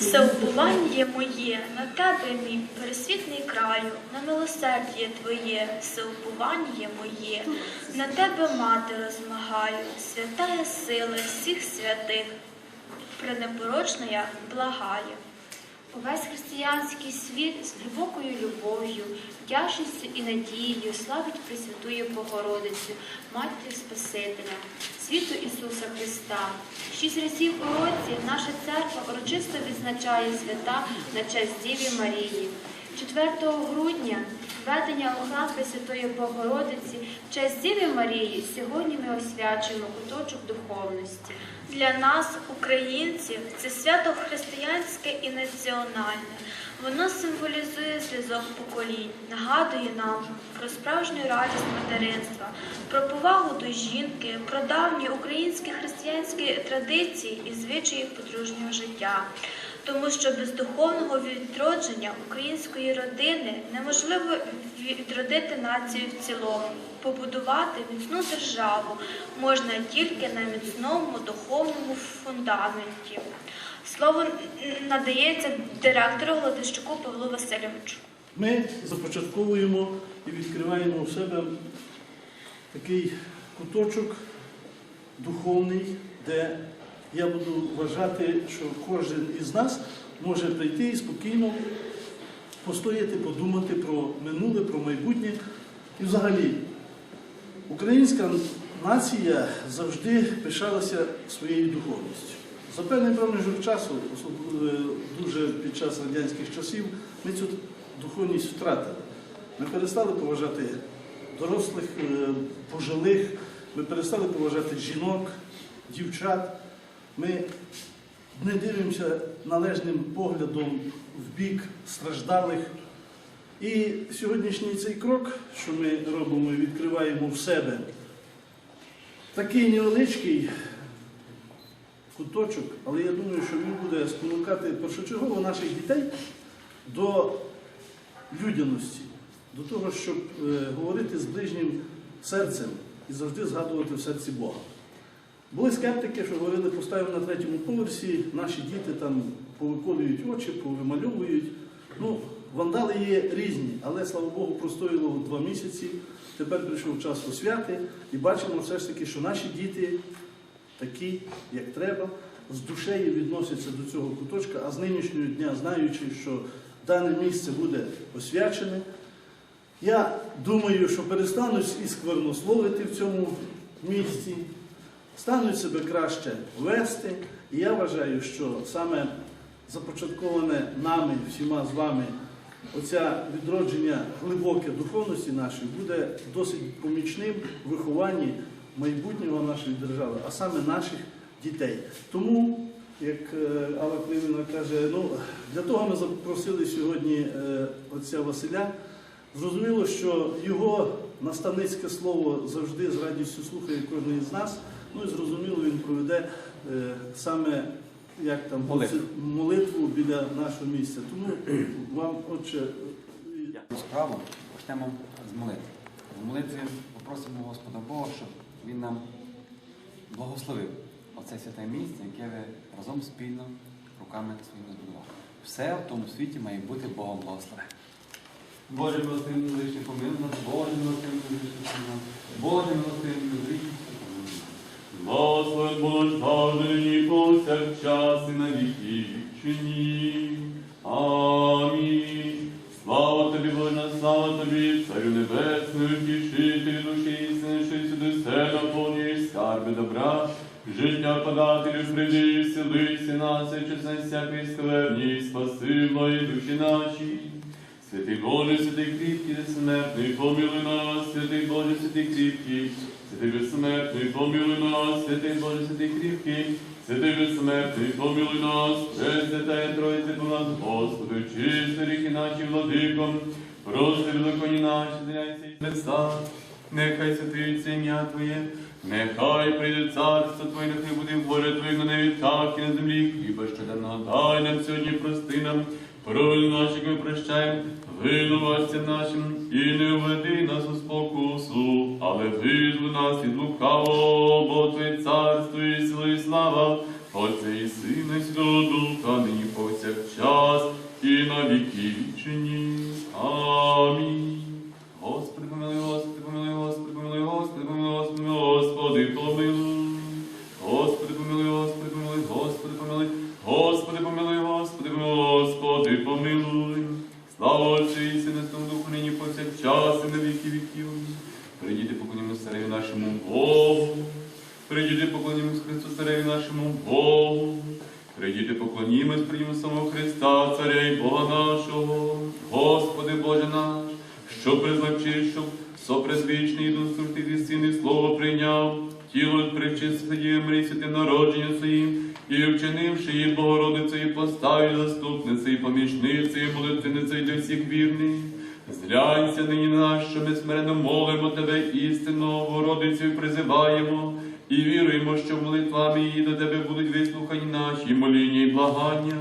Все моє на тебе, мій пересвітний краю, на милосердя твоє, все моє, на тебе мати розмагаю, святая сила всіх святих, пренепорочна я благаю. Увесь християнський світ з глибокою любов'ю, вдячністю і надією славить Пресвятую Богородицю, Матір Спасителя, світу Ісуса Христа. Шість разів у році наша церква урочисто відзначає свята на честь Діві Марії. 4 грудня введення у храм Пресвятої Богородиці в честь Діві Марії сьогодні ми освячуємо куточок духовності. Для нас, українців, це свято християнське і національне. Воно символізує зв'язок поколінь, нагадує нам про справжню радість материнства, про повагу до жінки, про давні українські християнські традиції і звичаї подружнього життя. Тому що без духовного відродження української родини неможливо відродити націю в цілому. Побудувати міцну державу можна тільки на міцному духовному фундаменті. Слово надається директору Гладищуку Павлу Васильовичу. Ми започатковуємо і відкриваємо у себе такий куточок духовний, де я буду вважати, що кожен із нас може прийти і спокійно постояти, подумати про минуле, про майбутнє. І взагалі, українська нація завжди пишалася своєю духовністю. За певний проміжок часу, особливо дуже під час радянських часів, ми цю духовність втратили. Ми перестали поважати дорослих, е, пожилих, ми перестали поважати жінок, дівчат. Ми не дивимося належним поглядом в бік страждалих. І сьогоднішній цей крок, що ми робимо і відкриваємо в себе, такий невеличкий куточок, але я думаю, що він буде спонукати першочергово наших дітей до людяності, до того, щоб е, говорити з ближнім серцем і завжди згадувати в серці Бога. Були скептики, що говорили, поставимо на третьому поверсі, наші діти там повиколюють очі, повимальовують. Ну, вандали є різні, але слава Богу, простоїло два місяці. Тепер прийшов час освяти і бачимо все ж таки, що наші діти такі, як треба, з душею відносяться до цього куточка, а з нинішнього дня, знаючи, що дане місце буде освячене, я думаю, що перестануть і сквернословити в цьому місці, стануть себе краще вести. І я вважаю, що саме започатковане нами, всіма з вами, оця відродження глибоке духовності нашої буде досить помічним в вихованні майбутнього нашої держави, а саме наших дітей. Тому, як е, Алла Климівна каже, ну, для того ми запросили сьогодні е, отця Василя. Зрозуміло, що його наставницьке слово завжди з радістю слухає кожен із нас. Ну і зрозуміло, він проведе е, саме як там Молитву. молитву біля нашого місця. Тому вам, отче, справу почнемо з молитви. В молитві попросимо Господа Бога, щоб Він нам благословив оце святе місце, яке ви разом спільно руками своїми збудували. Все в тому світі має бути Богом благословене. Боже милостивний лишній помилуй нас, Боже милостивний лишній помилуй нас, Боже милостивний лишній. Боже, нині повсякчас і на віки вічні. Амінь. Слава тобі, Боже, слава тобі, Царю Небесний, втішителю душі істини, що сюди все наповнюєш скарби добра. Життя подателю прийди, вселися нас, і чесне всякої скверні, спаси мої душі наші. Святий Боже, святий кріпкий, безсмертний, помилуй нас, святий Боже, святий кріпкий, святий безсмертний, помилуй нас, святий Боже, святий кріпкий, святий безсмертний, помилуй нас, Пресвятая Тройця по нас, Господи, чисти ріки наші владиком, прости великоні наші, зряйся і Христа, нехай святується ім'я Твоє, нехай прийде царство Твоє, нехай буде воля Твоя на небі, так і на землі, хліба щоденного дай нам сьогодні прости нам, Провини наші, ми прощаємо, винуватцям нашим, і не введи нас у спокусу, але визволи нас від лукавого, бо Твоє царство і сили і слава Отця і Сина, і Святого Духа, нині повсякчас, і на віки вічні. Амінь. Віруємо, що молитвами її до Тебе будуть вислухані наші моління і благання.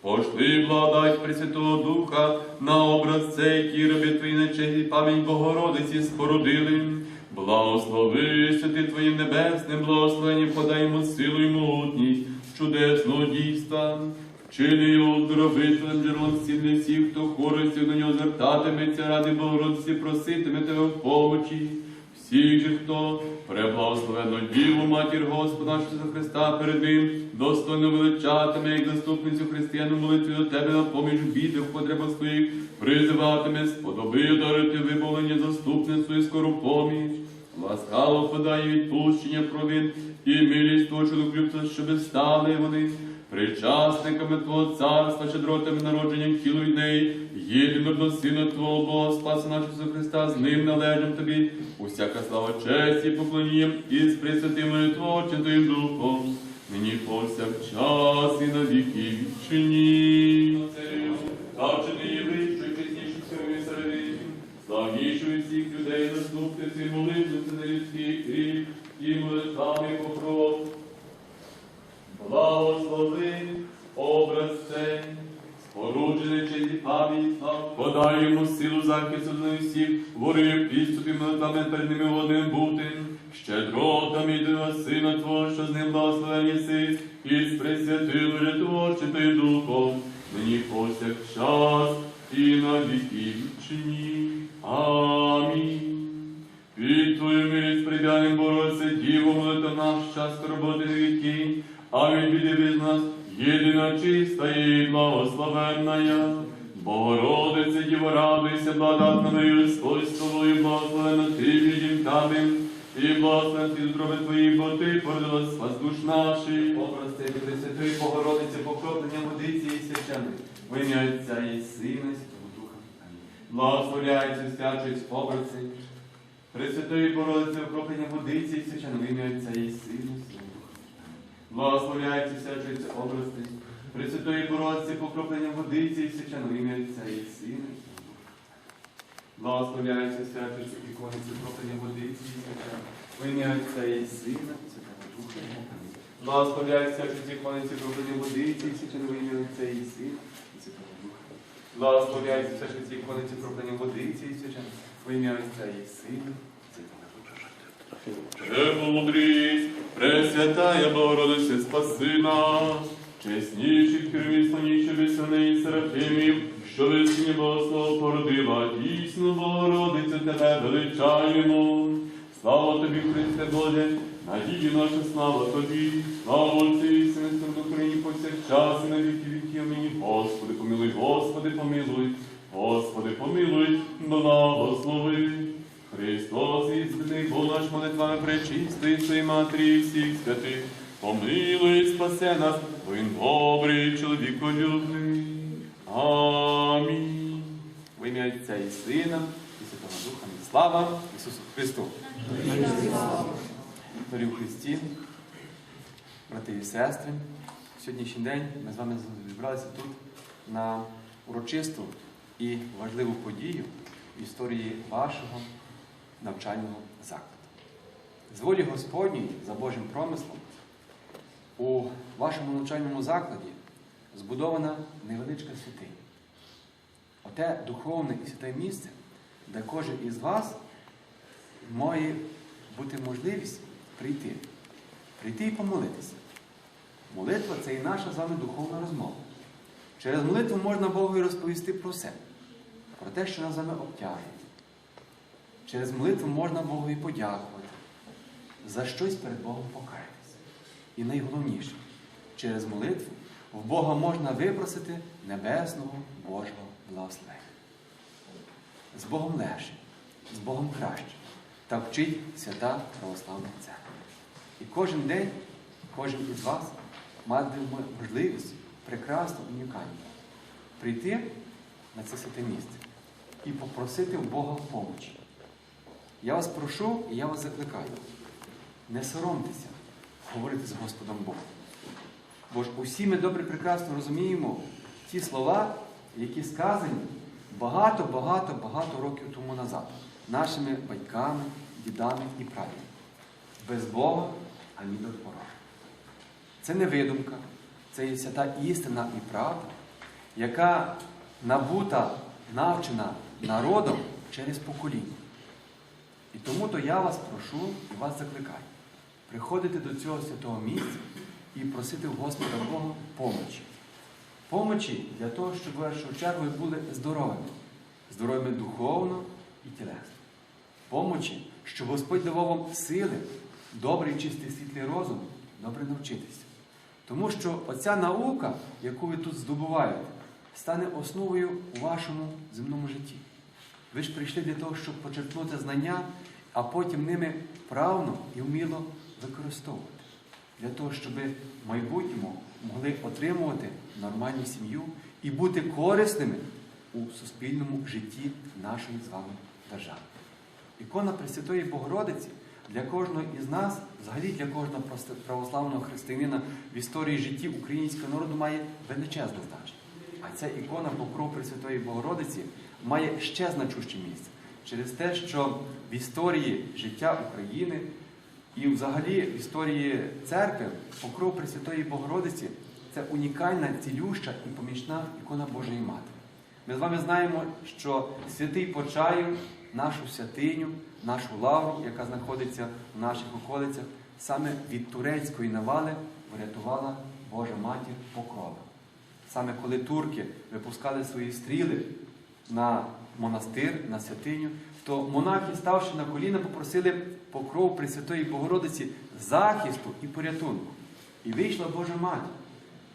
Пошли благодать Пресвятого Духа на образ цей, який роби Твої і пам'ять Богородиці спорудили. Благослови святи Твоїм небесним благословенням, подай силу і могутність чудесного дійства. Вчини його оздоровителем джерелом для всіх, хто користю до нього звертатиметься ради Богородиці, проситиме тебе в помочі. Всіх же, хто преблагословенну Діву, Матір Господа нашого Христа перед ним, достойно величатиме, як заступницю християну молитві до тебе на поміж бідних потребах своїх, призиватиме, сподоби дарити вибавлення заступницю і скору поміч. Ласкаво подає відпущення провин і милість Твого чоловіка, щоби стали вони причасниками Твого царства, щедротами народженням тілу й неї, єдиного Сина Твого Бога, Спаса нашого Христа, з ним належим Тобі, усяка слава честь і поклонінням, і з присвятим Творчим Твоїм Духом, нині повсякчас і на віки вічні. Не єврей, що чесніше всього серед славнішою всіх людей заступниці, молитвиці на людський гріх, і молитвами покров. Благослови образ цей, через пам'ять, слав. подай йому силу захисту на всіх, ворив підступи молитвами перед ними водним бути, щедротами до сина Твого, що з ним благословен єси, і з пресвятим же ти духом, нині повсякчас і на віки вічні. Амінь. Під Твою милість прибянем боротися, Діво, молитва наш час скорботи віки, а від біди нас єдина чиста і благословенна. Богородице, Діво, радуйся, благодатною, Господь тобою, благословена ти між жінками, і благословен ти здоров'я твої, бо ти породила спас душ наших. Образ цей Пресвятої Богородиці, покроплення водиці і священної. В Отця і Сина, і Святого Духа. Благословляється, свячують образи. Пресвятої Богородице, окроплення водиці і священного в ім'я Отця і Сина. Благословляється, свячуються образи. Пресвятої Богородиці, покроплення водиці і священного в ім'я Отця і Сина. Благословляється, свячуються ікони, покроплення водиці і священного в ім'я Отця і Сина, Святого. Благословляється, свячуються ікони, покроплення водиці і священного в ім'я Отця і Сина, Святого Духа. Благословляється ці ікониці проклані водиці і свячено. В ім'я Отця і Сина. Премудрість, Пресвятая Богородице, спаси нас, чесніших керівів, слоніші весени Серафимів, що весні Богослов породила, дійсно Богородицю Тебе величаємо. Слава Тобі, Христе Боже, надії наша слава Тобі, слава Отцю і Сину, Україні повсякчас і на віки віків мені. Господи, помилуй, Господи, помилуй, Господи, помилуй, благослови. Христос істинний, Бог наш молитвами пречистий, Своїй Матері і всіх святих, помилуй, і спасе нас, Він добрий, чоловіколюбний. Амінь. В ім'я Отця і Сина, і Святого Духа. Амінь. Слава Ісусу Христу! Дорогі в Христі, брати і сестри, сьогоднішній день ми з вами зібралися тут на урочисту і важливу подію в історії вашого навчального закладу. З волі Господньої, за Божим промислом, у вашому навчальному закладі збудована невеличка святиня. Оте духовне і святе місце, де кожен із вас має бути можливість прийти, прийти і помолитися. молитва це і наша з вами духовна розмова. Через молитву можна Богу розповісти про все, про те, що нас з вами обтяжує. Через молитву можна Богові подякувати, за щось перед Богом покаятися. І найголовніше, через молитву в Бога можна випросити небесного Божого благословення. З Богом легше, з Богом краще. Так вчить свята православна церква. І кожен день, кожен із вас матиме можливість прекрасно унікально прийти на це святе місце і попросити в Бога помочі. Я вас прошу і я вас закликаю. Не соромтеся говорити з Господом Богом. Бо ж усі ми добре прекрасно розуміємо ті слова, які сказані багато-багато багато років тому назад нашими батьками, дідами і прадідами. Без Бога ані до Бога. Це не видумка, це є свята істина і правда, яка набута, навчена народом через покоління. І тому то я вас прошу і вас закликаю приходити до цього святого місця і просити в Господа Бога помочі. Помочі для того, щоб в першу чергу були здоровими, здоровими духовно і тілесно. Помочі, щоб Господь давав вам сили, добрий, чистий, світлий розум, добре навчитися. Тому що оця наука, яку ви тут здобуваєте, стане основою у вашому земному житті. Ви ж прийшли для того, щоб почерпнути знання, а потім ними правно і вміло використовувати. Для того, щоб в майбутньому могли отримувати нормальну сім'ю і бути корисними у суспільному житті нашої з вами держави. Ікона Пресвятої Богородиці для кожного із нас, взагалі для кожного православного християнина в історії житті українського народу має величезне значення. А ця ікона Покров Пресвятої Богородиці має ще значуще місце через те, що в історії життя України і взагалі в історії церкви Покров Пресвятої Богородиці це унікальна, цілюща і помічна ікона Божої Матері. Ми з вами знаємо, що святий Почаїв, нашу святиню, нашу лавру, яка знаходиться в наших околицях, саме від турецької навали врятувала Божа Матір Покрова. Саме коли турки випускали свої стріли на монастир, на святиню, то монахи, ставши на коліна, попросили покров Пресвятої Богородиці захисту і порятунку. І вийшла Божа Матір.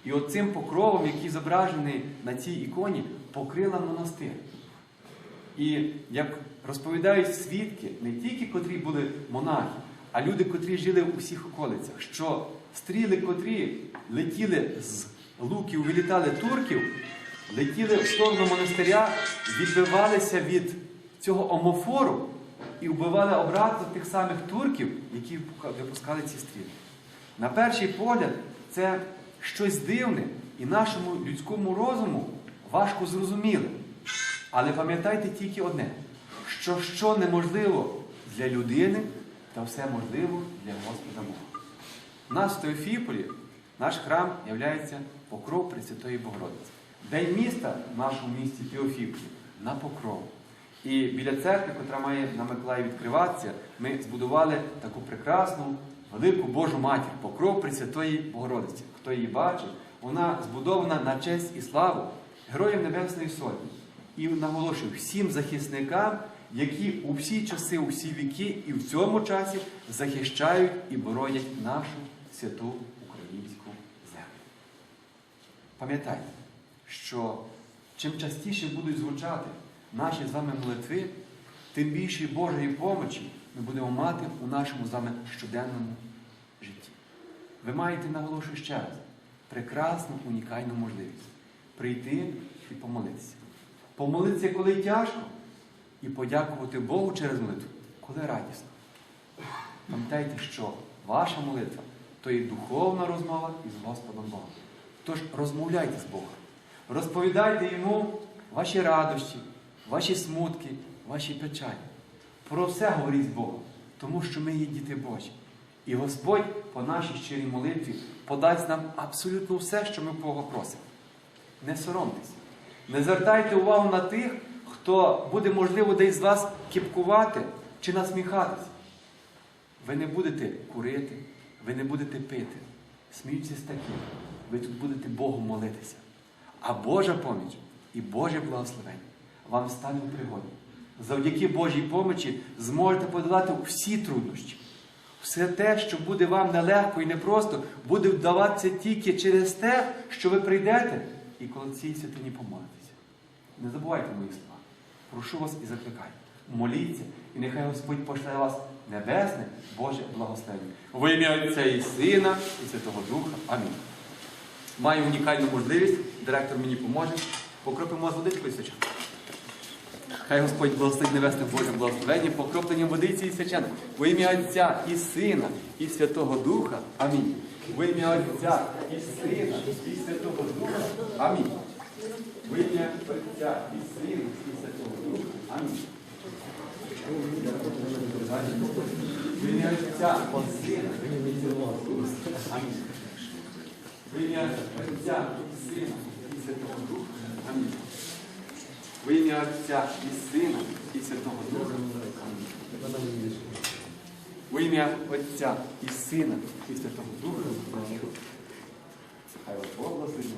І оцим покровом, який зображений на цій іконі, покрила монастир. І як розповідають свідки, не тільки котрі були монахи, а люди, котрі жили у всіх околицях, що стріли, котрі летіли з луків, вилітали турків, летіли в сторону монастиря, відбивалися від цього омофору і вбивали обратно тих самих турків, які випускали ці стріли. На перший погляд, це щось дивне і нашому людському розуму важко зрозуміле. Але пам'ятайте тільки одне, що що неможливо для людини, та все можливо для Господа Бога. У нас в Теофіполі наш храм є покров Пресвятої Богородиці. День міста в нашому місті Теофіполі на покров. І біля церкви, яка має на Миколаї відкриватися, ми збудували таку прекрасну, велику Божу матір, покров Пресвятої Богородиці. Хто її бачив, вона збудована на честь і славу Героїв Небесної Сотні. І наголошую всім захисникам, які у всі часи, у всі віки і в цьому часі захищають і боронять нашу святу українську землю. Пам'ятайте, що чим частіше будуть звучати наші з вами молитви, тим більше Божої помочі ми будемо мати у нашому з вами щоденному житті. Ви маєте, наголошую ще раз, прекрасну, унікальну можливість прийти і помолитися. Помолитися, коли тяжко, і подякувати Богу через молитву, коли радісно. Пам'ятайте, що ваша молитва то є духовна розмова із Господом Богом. Тож розмовляйте з Богом. Розповідайте йому ваші радощі, ваші смутки, ваші печалі. Про все говоріть з Богом, тому що ми є діти Божі. І Господь по нашій щирій молитві подасть нам абсолютно все, що ми Бога просимо. Не соромтеся. Не звертайте увагу на тих, хто буде, можливо, десь з вас кіпкувати чи насміхатися. Ви не будете курити, ви не будете пити, сміючись такі, ви тут будете Богу молитися. А Божа поміч і Боже благословення вам стане в пригоді. Завдяки Божій помочі зможете подолати всі труднощі. Все те, що буде вам нелегко і непросто, буде вдаватися тільки через те, що ви прийдете і коли цій святині помолитеся. Не забувайте мої слова. Прошу вас і закликаю. Моліться, і нехай Господь пошле вас небесне, Боже благословення. Во ім'я Отця і Сина, і Святого Духа. Амінь. Маю унікальну можливість, директор мені поможе. Покропимо з водичкою свяченою. Хай Господь благословить небесне Боже благословення, покропленням водиці і свяченою. Во ім'я Отця і Сина, і Святого Духа. Амінь. Во ім'я Отця і Сина, і Святого Духа. Амінь. Во ім'я Отця і Сина, і Святого Духа. Амінь. В ім'я Отця і Сина, і Святого Духа. Амінь. В ім'я Отця і Сина, і Святого Духа. Амінь. В ім'я Отця і Сина, і Святого Духа. Амінь. В ім'я Отця і Сина, і Святого Духа. Хай вас Бог благословить.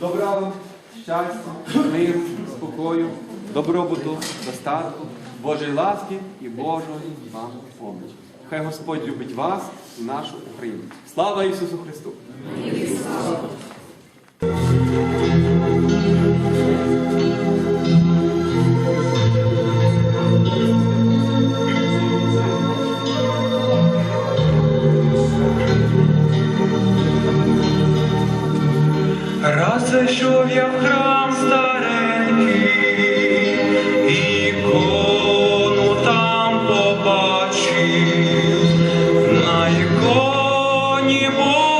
Добра вам, щастя, миру, спокою, добробуту, достатку, Божої ласки і Божої вам помочі. Хай Господь любить вас нашу Україну. Слава Ісусу Христу! Раз зайшов я в храм іконі Божа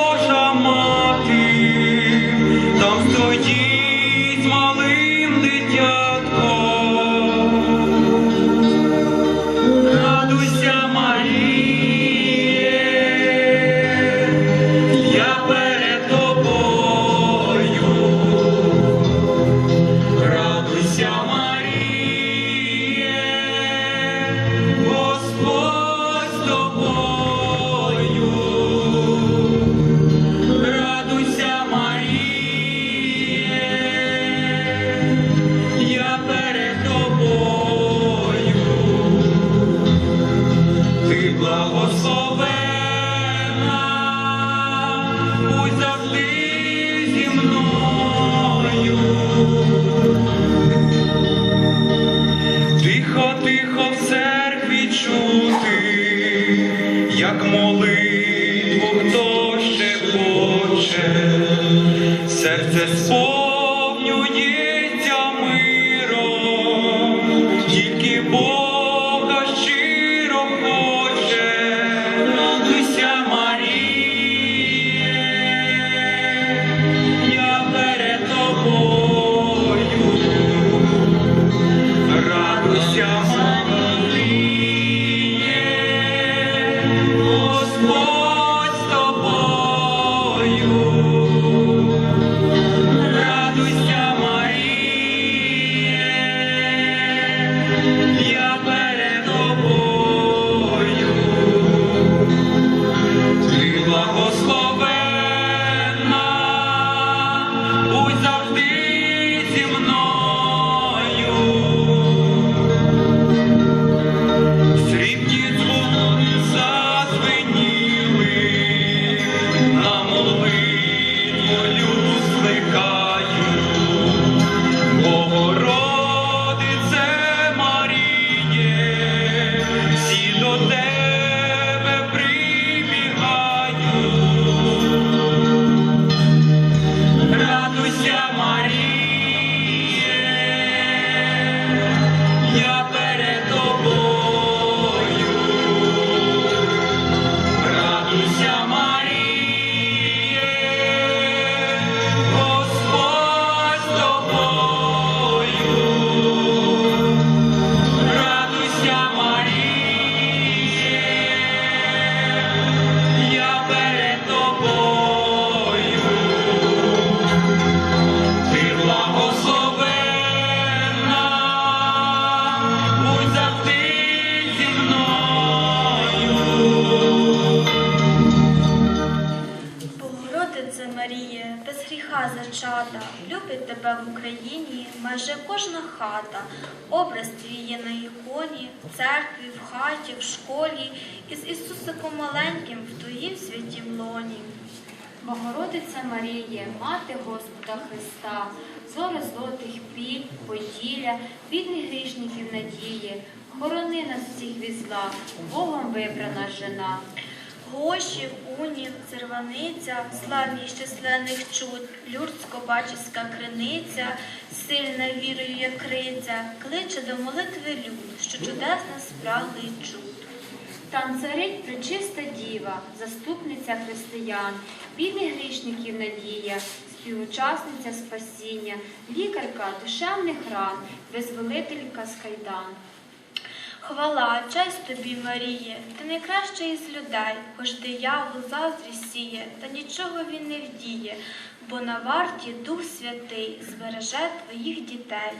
маленьким в твоїм святім лоні. Богородиця Маріє, мати Господа Христа, зори злотих піль, поділля, бідних грішників надії, хорони нас всіх від зла, Богом вибрана жена. Гошів, унів, церваниця, славні з численних чуд, люрцько-бачівська криниця, сильна вірою криця, кличе до молитви люд, що чудесно спраглий чуд. Там царить пречиста діва, заступниця християн, бідних грішників надія, співучасниця спасіння, лікарка душевних ран, визволителька з кайдан. Хвала, честь тобі, Маріє, ти найкраща із людей, хоч диявол заздрі сіє, та нічого він не вдіє, бо на варті Дух Святий збереже твоїх дітей.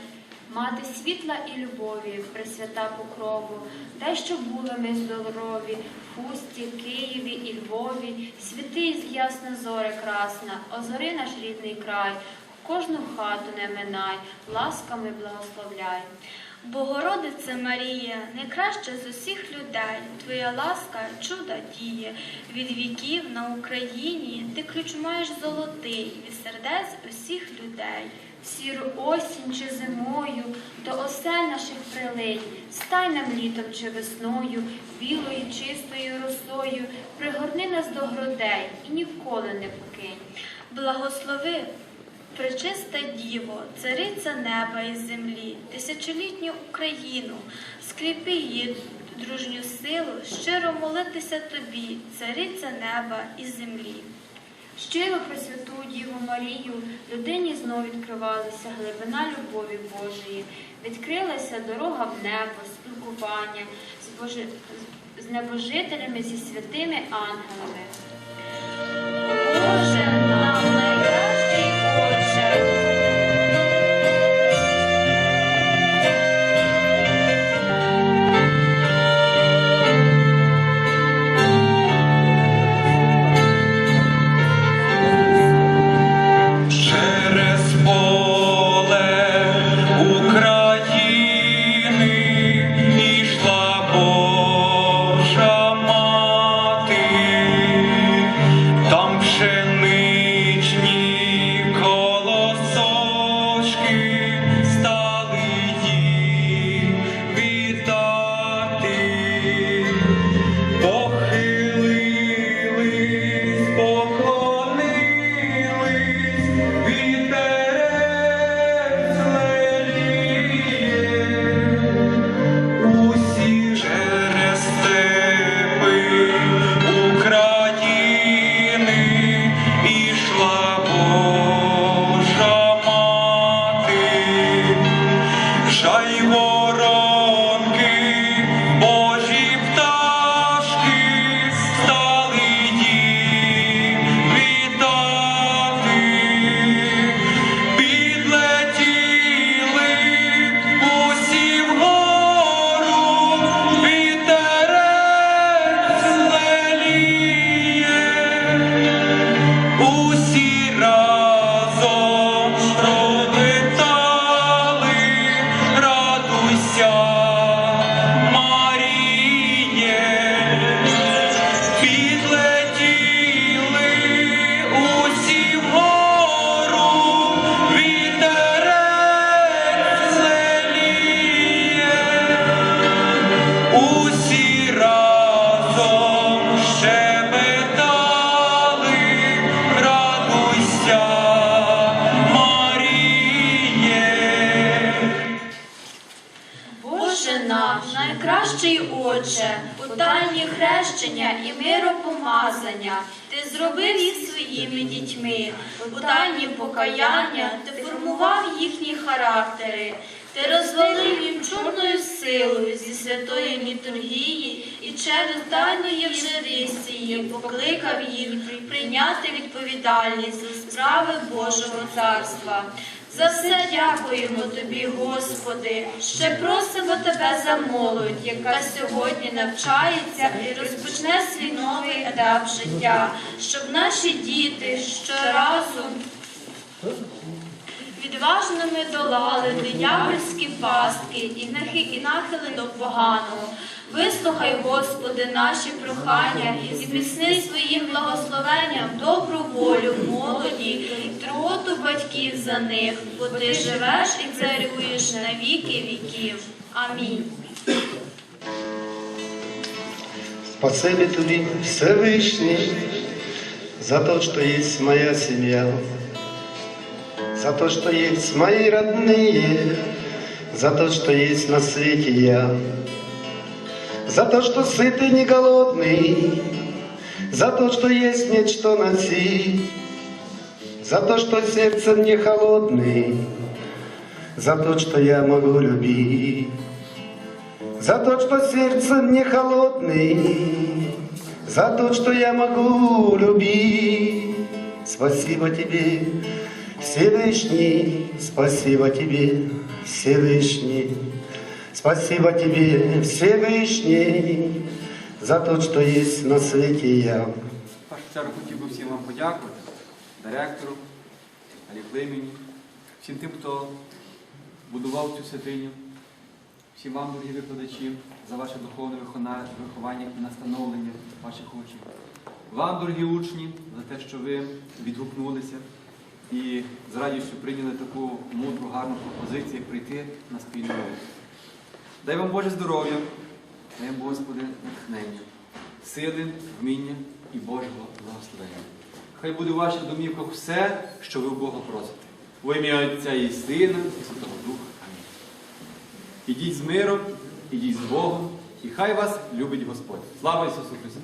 Мати світла і любові, пресвята покрову, дай, щоб були ми здорові, в Хусті, Києві і Львові, святий ясна зоря красна, озори наш рідний край, кожну хату не минай, ласками благословляй. Богородице Марія, найкраща з усіх людей, твоя ласка чуда діє. Від віків на Україні ти ключ маєш золотий від сердець усіх людей. Сіру осінь чи зимою до осель наших прилинь, стай нам літом чи весною, білою чистою росою, пригорни нас до грудей і ніколи не покинь. Благослови, пречиста Діво, цариця неба і землі, тисячолітню Україну, скріпи її дружню силу, щиро молитися тобі, цариця неба і землі. Щиро про святу Діву Марію людині знов відкривалася глибина любові Божої, відкрилася дорога в небо, спілкування з, Божи... з небожителями зі святими ангелами. Покаяння ти формував їхні характери, ти розвалив їм чорною силою зі святої літургії і через тайну Євжаристії покликав їх прийняти відповідальність за справи Божого царства. За все дякуємо тобі, Господи. Ще просимо тебе за молодь, яка сьогодні навчається і розпочне свій новий етап життя, щоб наші діти щоразу відважними долали диявольські пастки і нахи- нахили до поганого. Вислухай, Господи, наші прохання і зміцни своїм благословенням добру волю молоді і троту батьків за них, бо ти живеш і царюєш на віки віків. Амінь. Спасибі тобі, Всевишній, за то, что есть моя семья, за то, что есть мои родные, за то, что есть на свете я, за то, что сытый, не голодный, за то, что есть нечто носить, за то, что сердце не холодный, за то, что я могу любить. За то, что сердце мне холодный, За то, что я могу любить. Спасибо тебе, Всевышний, спасибо тебе, Всевышний. Спасибо тебе, Всевышний, за то, что есть на свете я. В першу чергу хотів би всім вам подякувати, директору, Алі Климені, всім тим, хто будував цю святиню, всім вам, дорогі викладачі, за ваше духовне вихона- виховання і настановлення ваших учнів. Вам, дорогі учні, за те, що ви відгукнулися і з радістю прийняли таку мудру, гарну пропозицію прийти на спільну молитву. Дай вам Боже здоров'я, дай вам, Господи, натхнення, сили, вміння і Божого благословення. Хай буде у ваших домівках все, що ви у Бога просите. Во ім'я Отця і Сина, і Святого Духа. Амінь. Ідіть з миром, ідіть з Богом, і хай вас любить Господь. Слава Ісусу Христу!